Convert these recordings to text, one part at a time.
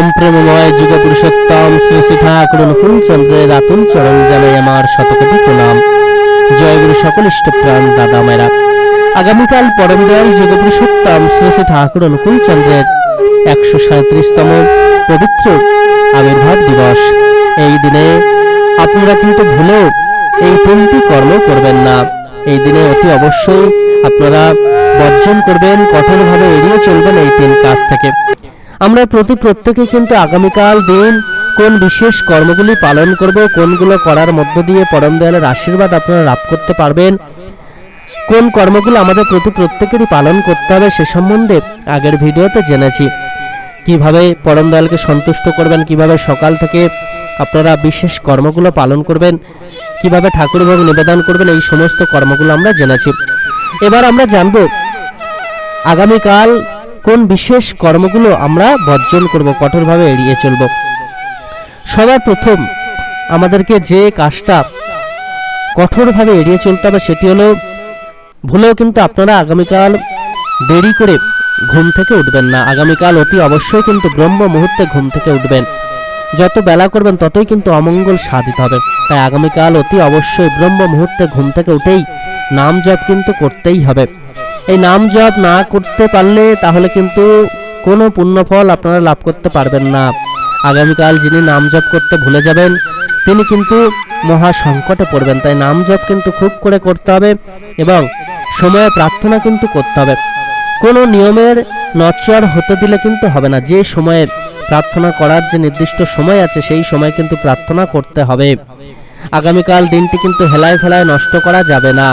পরম প্রেমময় যুগ পুরুষোত্তম শ্রী শ্রী ঠাকুর অনুকূল রাতুল চরণ জানাই আমার শতকোটি প্রণাম জয় গুরু সকল ইষ্টপ্রাণ দাদা মায়েরা আগামীকাল পরম দয়াল যুগ পুরুষোত্তম শ্রী শ্রী ঠাকুর অনুকূল একশো সাঁত্রিশতম পবিত্র আবির্ভাব দিবস এই দিনে আপনারা কিন্তু ভুলেও এই তিনটি কর্ম করবেন না। এই দিনে অতি অবশ্যই আপনারা বর্জন করবেন, কঠোরভাবে এড়িয়ে চলবেন এই তিন কাজ থেকে। আমরা প্রতি প্রত্যেকে কিন্তু আগামীকাল দিন কোন বিশেষ কর্মগুলি পালন করব, কোনগুলো করার মধ্য দিয়ে পরম দয়ালের আশীর্বাদ আপনারা লাভ করতে পারবেন। কোন কর্মগুলো আমাদের প্রতি প্রত্যেকেরই পালন করতে হবে সে সম্বন্ধে আগের ভিডিওতে জেনেছি। কীভাবে পরম দয়ালকে সন্তুষ্ট করবেন, কীভাবে সকাল থেকে আপনারা বিশেষ কর্মগুলো পালন করবেন, কীভাবে ঠাকুর নিবেদন করবেন, এই সমস্ত কর্মগুলো আমরা জেনেছি। এবার আমরা জানব, আগামীকাল কোন বিশেষ কর্মগুলো আমরা বর্জন করব, কঠোরভাবে এড়িয়ে চলব? সবার প্রথম আমাদেরকে যে কাজটা কঠোরভাবে এড়িয়ে চলতে হবে সেটি হলো, ভুলেও কিন্তু আপনারা আগামীকাল দেরি করে ঘুম থেকে উঠবেন না। আগামীকাল অতি অবশ্যই কিন্তু ব্রহ্ম মুহূর্তে ঘুম থেকে উঠবেন। যত বেলা করবেন ততই কিন্তু অমঙ্গল সাধিত হবে। তাই আগামীকাল অতি অবশ্যই ব্রহ্ম মুহূর্তে ঘুম থেকে উঠেই নাম জপ কিন্তু করতেই হবে। এই নাম জপ না করতে পারলে তাহলে কিন্তু কোনো পুণ্যফল আপনারা লাভ করতে পারবেন না। আগামীকাল যিনি নাম জপ করতে ভুলে যাবেন, তিনি কিন্তু মহা সংকটে পড়বেন। তাই নাম জপ কিন্তু খুব করে করতে হবে এবং সময়ে প্রার্থনা কিন্তু করতে হবে। কোনো নিয়মের নচর হতে দিলে কিন্তু হবে না। যে সময়ে প্রার্থনা করার যে নির্দিষ্ট সময় আছে, সেই সময় কিন্তু প্রার্থনা করতে হবে। আগামীকাল দিনটি কিন্তু হেলায় ফেলায় নষ্ট করা যাবে না।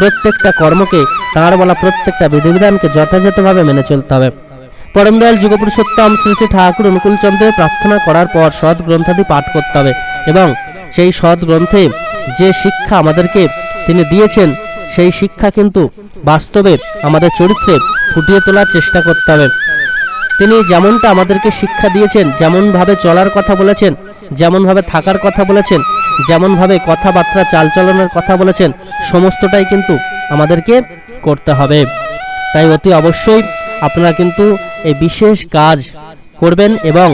প্রত্যেকটা কর্মকে তাঁর বলা প্রত্যেকটা বিধিবিধানকে যথাযথভাবে মেনে চলতে হবে। পরমদয়াল যুগপুরুষোত্তম শ্রী শ্রী ঠাকুর অনুকূল চন্দ্রের প্রার্থনা করার পর সৎ গ্রন্থাদি পাঠ করতে হবে এবং সেই সৎ গ্রন্থে যে শিক্ষা আমাদেরকে তিনি দিয়েছেন, সেই শিক্ষা কিন্তু বাস্তবে আমাদের চরিত্রে ফুটিয়ে তোলার চেষ্টা করতে হবে। তিনি যেমনটা আমাদেরকে শিক্ষা দিয়েছেন, যেমনভাবে চলার কথা বলেছেন, যেমনভাবে থাকার কথা বলেছেন যেমনভাবে কথাবার্তা চালচলনের কথা বলেছেন, সমস্তটাই কিন্তু আমাদেরকে করতে হবে। তাই অতি অবশ্যই আপনারা কিন্তু এই বিশেষ কাজ করবেন এবং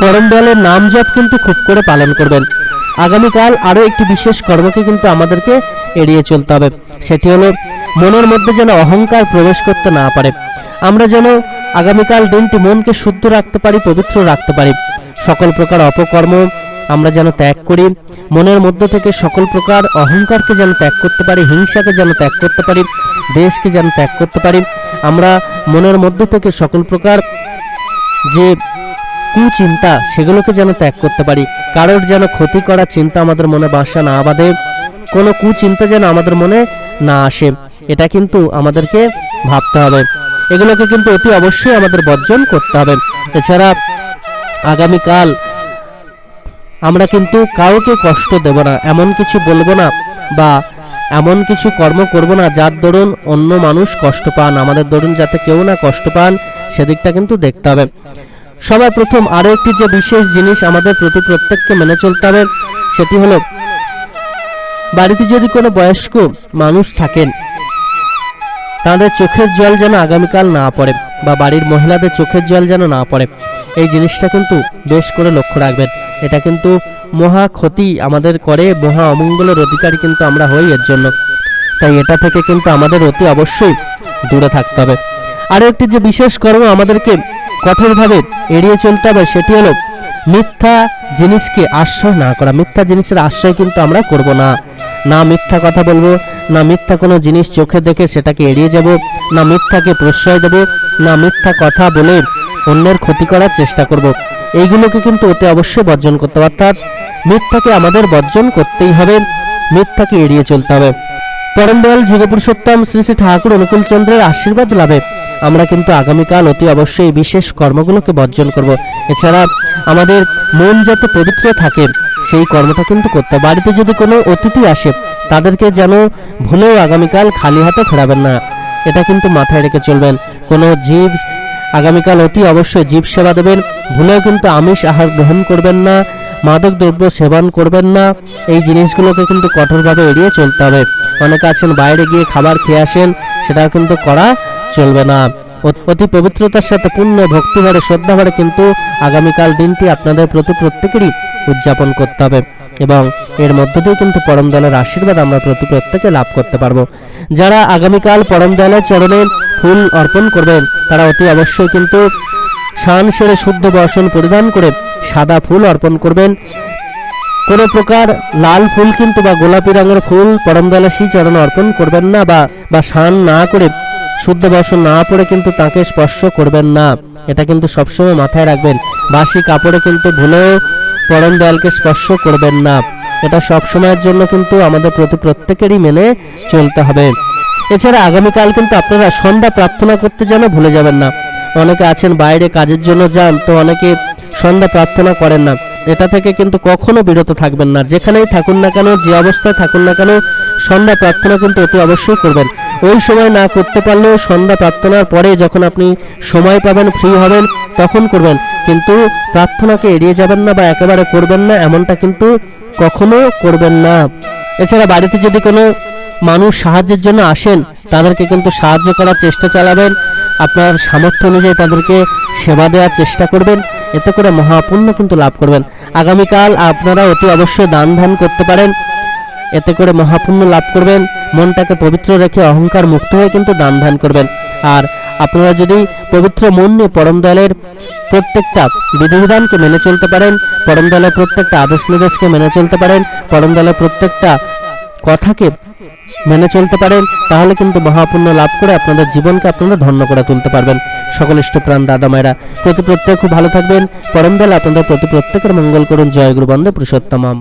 পরম দলের নাম জপ কিন্তু খুব করে পালন করবেন। আগামীকাল আরও একটি বিশেষ কর্মকে কিন্তু আমাদেরকে এড়িয়ে চলতে হবে। সেটি হলো মনের মধ্যে যেন অহংকার প্রবেশ করতে না পারে। আমরা যেন আগামীকাল দিনটি মনকে শুদ্ধ রাখতে পারি, পবিত্র রাখতে পারি। সকল প্রকার অপকর্ম আমরা যেন ত্যাগ করি। মনের মধ্য থেকে সকল প্রকার অহংকারকে যেন ত্যাগ করতে পারি, হিংসাকে যেন ত্যাগ করতে পারি, দেশকে যেন ত্যাগ করতে পারি। আমরা মনের মধ্য থেকে সকল প্রকার যে কুচিন্তা, সেগুলোকে যেন ত্যাগ করতে পারি। কারোর যেন ক্ষতি করার চিন্তা আমাদের মনে বাসা না বাঁধে, কোনো কুচিন্তা যেন আমাদের মনে না আসে। এটা কিন্তু আমাদেরকে ভাবতে হবে। এগুলোকে কিন্তু অতি অবশ্যই আমাদের বর্জন করতে হবে। এছাড়া আগামীকাল আমরা কিন্তু কাউকে কষ্ট দেব না, এমন কিছু বলব না বা এমন কিছু কর্ম করব না যার দরুন অন্য মানুষ কষ্ট পান। আমাদের দরুন যাতে কেউ না কষ্ট পান, সেদিকটা কিন্তু দেখতে হবে। সবার প্রথম আরও একটি যে বিশেষ জিনিস আমাদের প্রতি প্রত্যেককে মেনে চলতে হবে, সেটি হলো, বাড়িতে যদি কোনো বয়স্ক মানুষ থাকেন, তাদের চোখের জল যেন আগামীকাল না পড়ে বা বাড়ির মহিলাদের চোখের জল যেন না পড়ে, এই জিনিসটা কিন্তু বেশ করে লক্ষ্য রাখবেন। এটা কিন্তু মহা ক্ষতি আমাদের করে, মহা অমঙ্গলের অধিকারী কিন্তু আমরা হই এর জন্য। তাই এটা থেকে কিন্তু আমাদের অতি অবশ্যই দূরে থাকতে হবে। আরও একটি যে বিশেষ কর্ম আমাদেরকে কঠোরভাবে এড়িয়ে চলতে হবে, সেটি হলো মিথ্যা জিনিসকে আশ্রয় না করা। মিথ্যা জিনিসের আশ্রয় কিন্তু আমরা করব না। না মিথ্যা কথা বলব, না মিথ্যা কোনো জিনিস চোখে দেখে সেটাকে এড়িয়ে যাব, না মিথ্যাকে প্রশ্রয় দেব, না মিথ্যা কথা বলে অন্যের ক্ষতি করার চেষ্টা করব। এইগুলোকে কিন্তু অতি অবশ্যই বর্জন করতে হবে। অর্থাৎ মিথ্যাকে আমাদের বর্জন করতেই হবে, মিথ্যাকে এড়িয়ে চলতে হবে। পরম দয়াল যুগপুরুষোত্তম শ্রী শ্রী ঠাকুর অনুকূল চন্দ্রের আশীর্বাদ লাভে আমরা কিন্তু আগামীকাল অতি অবশ্যই এই বিশেষ কর্মগুলোকে বর্জন করব। এছাড়া আমাদের মন যাতে পবিত্র থাকে, সেই কর্মটা কিন্তু করতে। বাড়িতে যদি কোনো অতিথি আসে, তাদেরকে যেন ভুলেও আগামীকাল খালি হাতে ফেরাবেন না। এটা কিন্তু মাথায় রেখে চলবেন। কোনো জীব আগামীকাল অতি অবশ্যই জীব সেবা দেবেন। ভুলেও কিন্তু আমিষ আহার গ্রহণ করবেন না, মাদক দ্রব্য সেবন করবেন না। এই জিনিসগুলোকে কিন্তু কঠোরভাবে এড়িয়ে চলতে হবে। অনেকে আছেন, বাইরে গিয়ে খাবার খেয়ে আসেন, সেটাও কিন্তু করা চলবে না। অতি পবিত্রতার সাথে পূর্ণ ভক্তিভরে শ্রদ্ধাভরে কিন্তু আগামীকাল দিনটি আপনাদের প্রতি প্রত্যেকেরই উদযাপন করতে হবে। এবং এর মধ্য দিয়ে কিন্তু পরম দয়ালের আশীর্বাদ আমরা প্রতি প্রত্যেকে লাভ করতে পারব। যারা আগামীকাল পরম দয়ালের চরণে ফুল অর্পণ করবেন, তারা অতি অবশ্যই কিন্তু শান সেরে শুদ্ধ বসন পরিধান করে সাদা ফুল অর্পণ করবেন। কোনো প্রকার লাল ফুল কিন্তু বা গোলাপি রঙের ফুল পরম দয়ালের শ্রী চরণে অর্পণ করবেন না বা বা স্নান না করে শুদ্ধ বসন না পরে কিন্তু তাকে স্পর্শ করবেন না। এটা কিন্তু সবসময় মাথায় রাখবেন। বাসি কাপড়ে কিন্তু ভুলেও পরম দয়ালকে স্পর্শ করবেন না। এটা সব সময়ের জন্য কিন্তু আমাদের প্রতি প্রত্যেকেরই মেনে চলতে হবে। এছাড়া আগামীকাল কিন্তু আপনারা সন্ধ্যা প্রার্থনা করতে যেন ভুলে যাবেন না। অনেকে আছেন, বাইরে কাজের জন্য যান, তো অনেকে সন্ধ্যা প্রার্থনা করেন না। এটা থেকে কিন্তু কখনো বিরত থাকবেন না। যেখানেই থাকুন না কেন, যে অবস্থায় থাকুন না কেন, সন্ধ্যা প্রার্থনা কিন্তু অতি অবশ্যই করবেন। ওই সময় না করতে পারলেও সন্ধ্যা প্রার্থনার পরে যখন আপনি সময় পাবেন ফ্রি হবেন, তখন করবেন। কিন্তু প্রার্থনাকে এড়িয়ে যাবেন না বা একেবারে করবেন না, এমনটা কিন্তু কখনো করবেন না। এছাড়া বাড়িতে যদি কোনো মানুষ সাহায্যের জন্য আসেন, তাদেরকে কিন্তু সাহায্য করার চেষ্টা চালাবেন। আপনার সামর্থ্য অনুযায়ী তাদেরকে সেবা দেওয়ার চেষ্টা করবেন। এতে করে মহাপুণ্য কিন্তু লাভ করবেন। আগামীকাল আপনারা অতি অবশ্যই দান ধ্যান করতে পারেন। এতে করে মহাপুণ্য লাভ করবেন, মনটাকে পবিত্র রেখে অহংকার মুক্ত হয়ে কিন্তু দান ধ্যান করবেন। আর আপনারা যদি পবিত্র মন নিয়ে পরম দলের প্রত্যেকটা বিধিবিধানকে মেনে চলতে পারেন পরম দলের প্রত্যেকটা আদেশ নির্দেশকে মেনে চলতে পারেন পরম দলের প্রত্যেকটা কথাকে মেনে চলতে পারেন, তাহলে কিন্তু মহাপুণ্য লাভ করে আপনাদের জীবনকে আপনারা ধন্য করে তুলতে পারবেন। সকল ইষ্টপ্রাণ দাদা মায়েরা, প্রতি প্রত্যেক খুব ভালো থাকবেন। পরম দয়াল আপনাদের প্রতি প্রত্যেকের মঙ্গল করুন। জয় গুরু বন্দে পুরুষোত্তমম।